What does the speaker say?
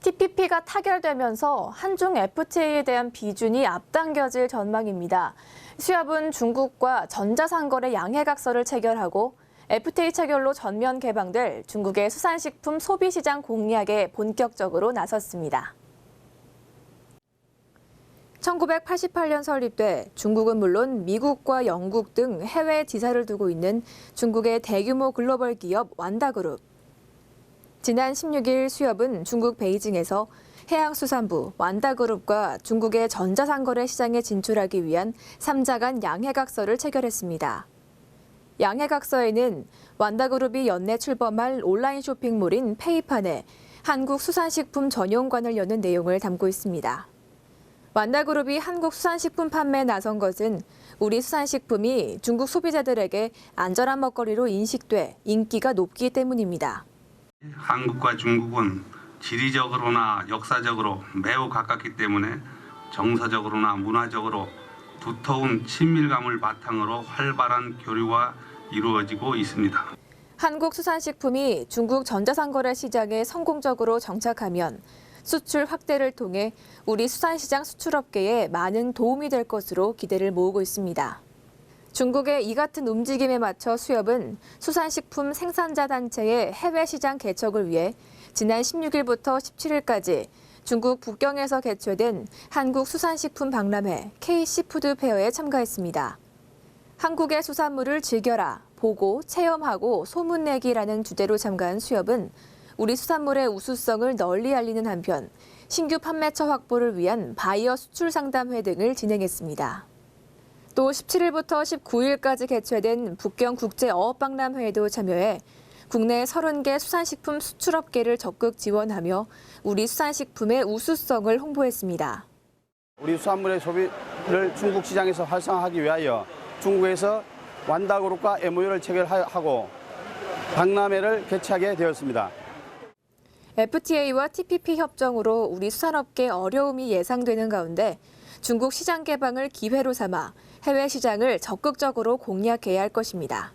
TPP가 타결되면서 한중 FTA에 대한 비준이 앞당겨질 전망입니다. 수협은 중국과 전자상거래 양해각서를 체결하고 FTA 체결로 전면 개방될 중국의 수산식품 소비시장 공략에 본격적으로 나섰습니다. 1988년 설립돼 중국은 물론 미국과 영국 등 해외 지사를 두고 있는 중국의 대규모 글로벌 기업 완다그룹. 지난 16일 수협은 중국 베이징에서 해양수산부 완다그룹과 중국의 전자상거래 시장에 진출하기 위한 3자 간 양해각서를 체결했습니다. 양해각서에는 완다그룹이 연내 출범할 온라인 쇼핑몰인 페이판에 한국 수산식품 전용관을 여는 내용을 담고 있습니다. 완다그룹이 한국 수산식품 판매에 나선 것은 우리 수산식품이 중국 소비자들에게 안전한 먹거리로 인식돼 인기가 높기 때문입니다. 한국과 중국은 지리적으로나 역사적으로 매우 가깝기 때문에 정서적으로나 문화적으로 두터운 친밀감을 바탕으로 활발한 교류가 이루어지고 있습니다. 한국 수산식품이 중국 전자상거래 시장에 성공적으로 정착하면 수출 확대를 통해 우리 수산시장 수출업계에 많은 도움이 될 것으로 기대를 모으고 있습니다. 중국의 이 같은 움직임에 맞춰 수협은 수산식품 생산자 단체의 해외 시장 개척을 위해 지난 16일부터 17일까지 중국 북경에서 개최된 한국 수산식품 박람회 K시푸드 페어에 참가했습니다. 한국의 수산물을 즐겨라, 보고, 체험하고 소문내기라는 주제로 참가한 수협은 우리 수산물의 우수성을 널리 알리는 한편 신규 판매처 확보를 위한 바이어 수출 상담회 등을 진행했습니다. 또 17일부터 19일까지 개최된 북경 국제 어업박람회에도 참여해 국내 30개 수산식품 수출업계를 적극 지원하며 우리 수산식품의 우수성을 홍보했습니다. 우리 수산물의 소비를 중국 시장에서 활성화하기 위하여 중국에서 완다그룹과 MOU를 체결하고 박람회를 개최하게 되었습니다. FTA와 TPP 협정으로 우리 수산업계 어려움이 예상되는 가운데 중국 시장 개방을 기회로 삼아 해외 시장을 적극적으로 공략해야 할 것입니다.